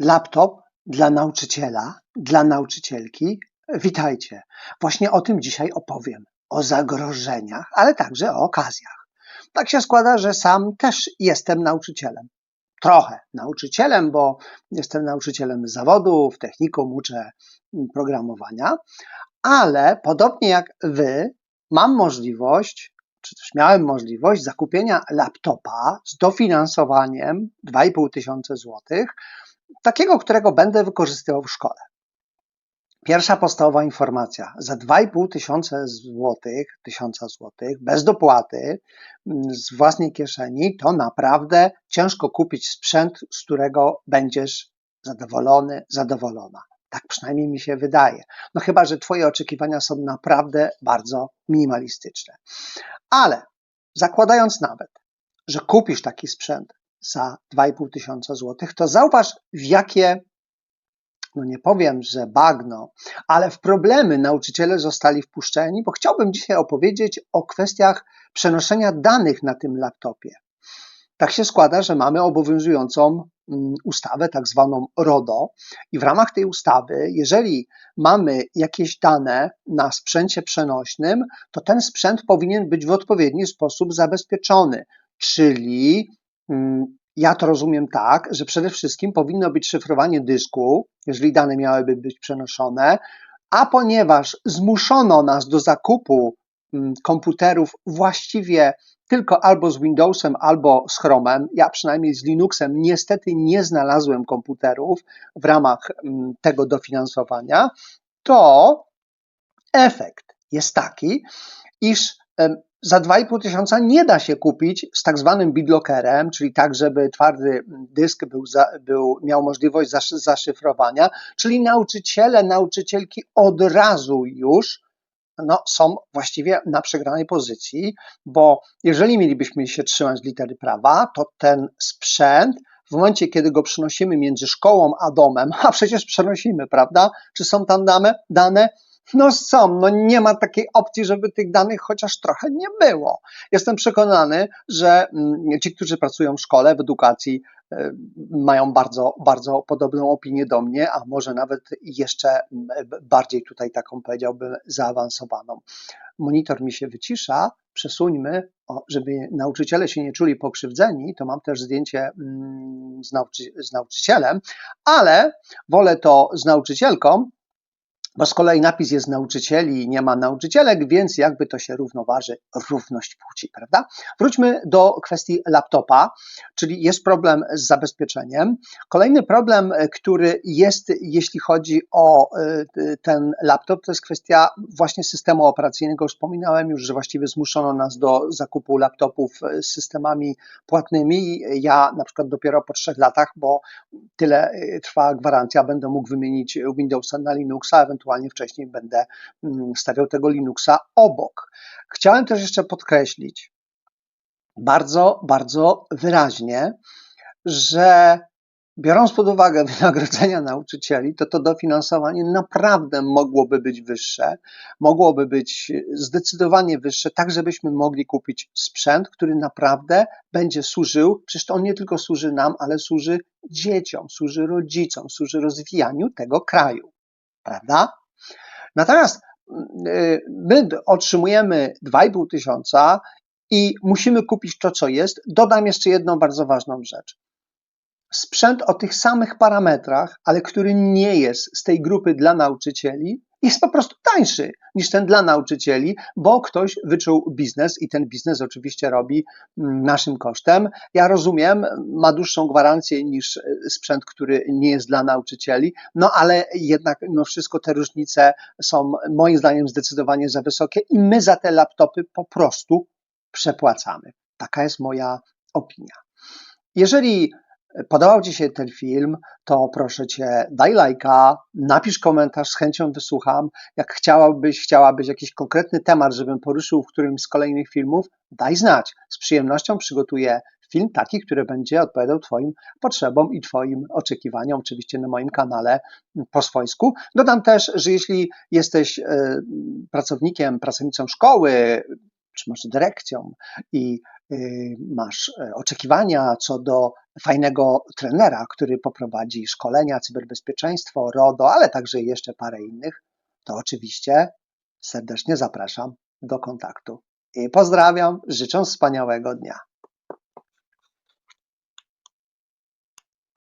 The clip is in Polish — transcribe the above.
laptop dla nauczyciela, dla nauczycielki. Witajcie. Właśnie o tym dzisiaj opowiem. O zagrożeniach, ale także o okazjach. Tak się składa, że sam też jestem nauczycielem. Trochę nauczycielem, bo jestem nauczycielem zawodu, w technikum uczę programowania, ale podobnie jak wy, mam możliwość, czy też miałem możliwość zakupienia laptopa z dofinansowaniem 2,5 tysiąca złotych, takiego, którego będę wykorzystywał w szkole. Pierwsza podstawowa informacja. Za 2,5 tysiąca złotych, tysiąca złotych, bez dopłaty, z własnej kieszeni, to naprawdę ciężko kupić sprzęt, z którego będziesz zadowolony, zadowolona. Tak przynajmniej mi się wydaje. No chyba, że Twoje oczekiwania są naprawdę bardzo minimalistyczne. Ale zakładając nawet, że kupisz taki sprzęt za 2,5 tysiąca złotych, to zauważ, w jakie, no nie powiem, że bagno, ale w problemy nauczyciele zostali wpuszczeni, bo chciałbym dzisiaj opowiedzieć o kwestiach przenoszenia danych na tym laptopie. Tak się składa, że mamy obowiązującą mm, ustawę, tak zwaną RODO, i w ramach tej ustawy, jeżeli mamy jakieś dane na sprzęcie przenośnym, to ten sprzęt powinien być w odpowiedni sposób zabezpieczony, czyli ja to rozumiem tak, że przede wszystkim powinno być szyfrowanie dysku, jeżeli dane miałyby być przenoszone, a ponieważ zmuszono nas do zakupu mm, komputerów właściwie tylko albo z Windowsem, albo z Chromem. Ja przynajmniej z Linuxem niestety nie znalazłem komputerów w ramach mm, tego dofinansowania. To efekt jest taki, iż za 2,5 tysiąca nie da się kupić z tak zwanym BitLockerem, czyli tak, żeby twardy dysk był, był miał możliwość zaszyfrowania, czyli nauczyciele, nauczycielki od razu już no, są właściwie na przegranej pozycji, bo jeżeli mielibyśmy się trzymać litery prawa, to ten sprzęt w momencie, kiedy go przenosimy między szkołą a domem, a przecież przenosimy, prawda? Czy są tam dane? dane no są, no nie ma takiej opcji, żeby tych danych chociaż trochę nie było. Jestem przekonany, że mm, ci, którzy pracują w szkole, w edukacji, e, mają bardzo, bardzo podobną opinię do mnie, a może nawet jeszcze mm, bardziej tutaj taką powiedziałbym zaawansowaną. Monitor mi się wycisza, przesuńmy, żeby nauczyciele się nie czuli pokrzywdzeni, to mam też zdjęcie mm, z, nauczy z nauczycielem, ale wolę to z nauczycielką, bo z kolei napis jest nauczycieli, nie ma nauczycielek, więc jakby to się równoważy równość płci, prawda? Wróćmy do kwestii laptopa, czyli jest problem z zabezpieczeniem. Kolejny problem, który jest, jeśli chodzi o y, ten laptop, to jest kwestia właśnie systemu operacyjnego. Wspominałem już, że właściwie zmuszono nas do zakupu laptopów z systemami płatnymi. Ja na przykład dopiero po trzech latach, bo tyle trwa gwarancja, będę mógł wymienić Windowsa na Linuxa, ewentualnie wcześniej będę mm, stawiał tego Linuxa obok. Chciałem też jeszcze podkreślić bardzo, bardzo wyraźnie, że biorąc pod uwagę wynagrodzenia nauczycieli, to to dofinansowanie naprawdę mogłoby być wyższe, mogłoby być zdecydowanie wyższe, tak żebyśmy mogli kupić sprzęt, który naprawdę będzie służył, przecież on nie tylko służy nam, ale służy dzieciom, służy rodzicom, służy rozwijaniu tego kraju prawda? Natomiast y, my otrzymujemy 2,5 tysiąca i musimy kupić to, co jest. Dodam jeszcze jedną bardzo ważną rzecz sprzęt o tych samych parametrach, ale który nie jest z tej grupy dla nauczycieli, jest po prostu tańszy niż ten dla nauczycieli, bo ktoś wyczuł biznes i ten biznes oczywiście robi mm, naszym kosztem. Ja rozumiem, ma dłuższą gwarancję niż e, sprzęt, który nie jest dla nauczycieli, no ale jednak no wszystko te różnice są moim zdaniem zdecydowanie za wysokie i my za te laptopy po prostu przepłacamy. Taka jest moja opinia. Jeżeli Podobał Ci się ten film, to proszę Cię, daj lajka, napisz komentarz, z chęcią wysłucham. Jak chciałabyś, chciałabyś jakiś konkretny temat, żebym poruszył w którymś z kolejnych filmów, daj znać. Z przyjemnością przygotuję film taki, który będzie odpowiadał Twoim potrzebom i Twoim oczekiwaniom, oczywiście na moim kanale po swojsku. Dodam też, że jeśli jesteś e, pracownikiem, pracownicą szkoły, czy może dyrekcją i y, masz e, oczekiwania co do fajnego trenera, który poprowadzi szkolenia, cyberbezpieczeństwo, RODO, ale także jeszcze parę innych, to oczywiście serdecznie zapraszam do kontaktu. I pozdrawiam, życzę wspaniałego dnia.